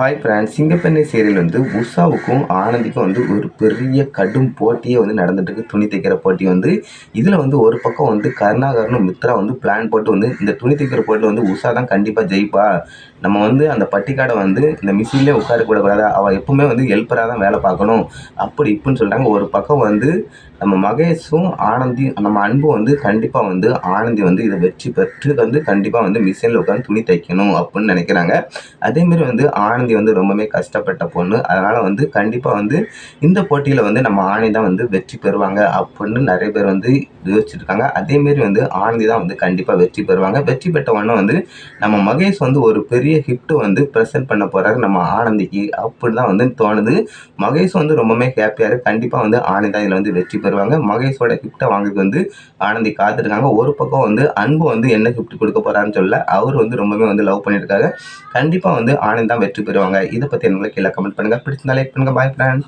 Hi friends சிங்கப்பெண்ணை serial வந்து உஷாவுக்கும் ஆனந்திக்கும் வந்து ஒரு பெரிய கடும் போட்டியே வந்து நடந்துட்டுருக்கு. துணி தைக்கிற போட்டி வந்து. இதில் வந்து ஒரு பக்கம் வந்து கருணாகரனும் மித்ரா வந்து பிளான் போட்டு வந்து இந்த துணி தைக்கிற போட்டியில் வந்து உஷா தான் கண்டிப்பாக ஜெயிப்பா. நம்ம வந்து அந்த பட்டிக்காடை வந்து இந்த மிஷின்லேயே உட்கார கூடாது. அவள் எப்பவுமே வந்து ஹெல்ப்பராக தான் வேலை பார்க்கணும். அப்படி இப்படின்னு சொல்கிறாங்க ஒரு பக்கம் வந்து நம்ம மகேஷும் ஆனந்தி நம்ம அன்பும் வந்து கண்டிப்பாக வந்து ஆனந்தி வந்து இதை வெற்றி பெற்று வந்து கண்டிப்பாக வந்து மிஷினில் உட்காந்து துணி தைக்கணும் அப்படின்னு நினைக்கிறாங்க. அதேமாரி வந்து ஆனந்தி வந்து ரொம்பவே கஷ்டப்பட்ட பொண்ணு. அதனால் வந்து கண்டிப்பாக வந்து இந்த போட்டியில் வந்து நம்ம ஆனந்தி தான் வந்து வெற்றி பெறுவாங்க அப்படின்னு நிறைய பேர் வந்து யோசிச்சுருக்காங்க அதேமாரி வந்து ஆனந்தி தான் வந்து கண்டிப்பாக வெற்றி பெறுவாங்க. வெற்றி பெற்ற உடனே வந்து நம்ம மகேஷ் வந்து ஒரு பெரிய கிஃப்ட் வந்து ப்ரெசென்ட் பண்ண போகிறாரு நம்ம ஆனந்திக்கு அப்படி தான் வந்து தோணுது. மகேஷ் வந்து ரொம்பவே ஹாப்பியாக கண்டிப்பாக வந்து ஆனந்தி தான் இதில் வந்து வெற்றி பெறுவாங்க. மகேஷோட கிஃப்ட்டை வாங்குறதுக்கு வந்து ஆனந்தி காத்திருக்காங்க ஒரு பக்கம் வந்து அன்பு வந்து என்ன ஹிஃப்ட் கொடுக்க போகிறாருன்னு சொல்ல அவர் வந்து ரொம்பவே வந்து லவ் பண்ணியிருக்காங்க கண்டிப்பாக வந்து ஆனந்த் தான் வெற்றி பெறுவாங்க இதை பற்றி எங்களுக்கு கீழே கமெண்ட் பண்ணுங்கள் பிடிச்சிருந்தா லைக் பண்ணுங்கள் பாய் ஃப்ரெண்ட்